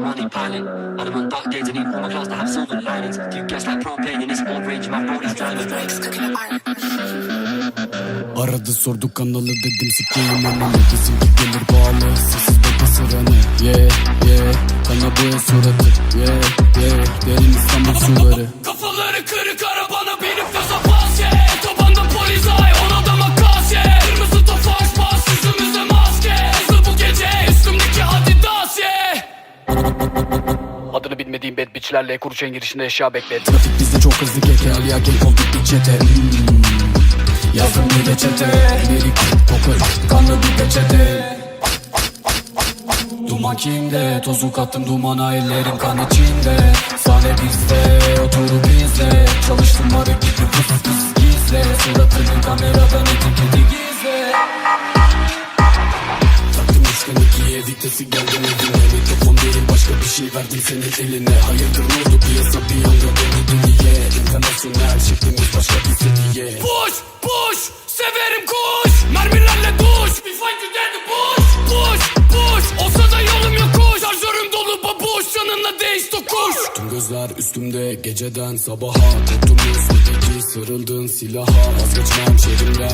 money piling. And I'm on dark days and need all my clothes to have silver linings. Few gas like propane in this old range, my body's driving. Aradı sordu kanalı dedim sikeyim ananı Bizimki gelir bağlı sessiz bekle sıranı Yeah yeah kana boya suratı Yeah yeah derin İstanbul suları Kafaları kırık arabana Adını bilmediğim bad bitchlerle Kuruçay'ın girişinde eşya beklet Trafik bizde çok hızlı keke Aliya gel olduk bir çete. Hmm. Yazın bir reçete Lirik poker kanlı bir peçete Duman kimde? Tozu kattım dumana ellerim kan içinde. Sahne bizde oturup izle Çalıştım gibi pıs pıs gizle. Suratını kameradan etiketi gizle. Taktım üçten ikiye vitesi geldim evine Mikrofon başka bir şey verdim senin eline. Hayırdır ne oldu? Piyasa bir anda döndü deliye İnternasyonel şeklimiz başka bir seviye. Push push severim kuş. Mermilerle duş We find you dead push Push push. Olsa da yolum yokuş Şarjörüm dolu babuş. Yanına değiş tokuş. Tüm gözler üstümde geceden sabaha. Korktuğumuz öteki sarıldığın silaha. Vazgeçmem şehrimle